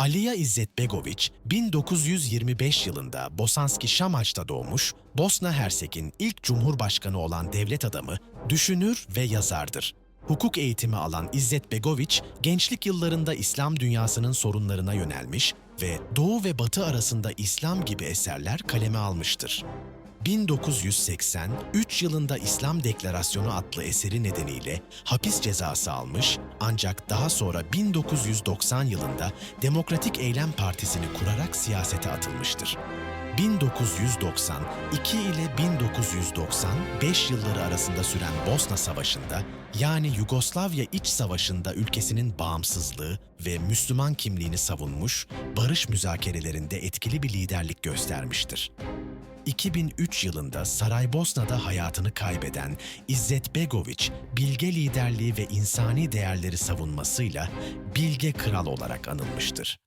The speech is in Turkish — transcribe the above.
Aliya İzzet Begoviç 1925 yılında Bosanski Şamaç'ta doğmuş, Bosna Hersek'in ilk cumhurbaşkanı olan devlet adamı, düşünür ve yazardır. Hukuk eğitimi alan İzzet Begoviç, gençlik yıllarında İslam dünyasının sorunlarına yönelmiş ve Doğu ve Batı arasında İslam gibi eserler kaleme almıştır. 1983 yılında İslam Deklarasyonu adlı eseri nedeniyle hapis cezası almış ancak daha sonra 1990 yılında Demokratik Eylem Partisi'ni kurarak siyasete atılmıştır. 1992 ile 1995 yılları arasında süren Bosna Savaşı'nda yani Yugoslavya İç Savaşı'nda ülkesinin bağımsızlığı ve Müslüman kimliğini savunmuş, barış müzakerelerinde etkili bir liderlik göstermiştir. 2003 yılında Saraybosna'da hayatını kaybeden İzzet Begoviç, bilge liderliği ve insani değerleri savunmasıyla Bilge Kral olarak anılmıştır.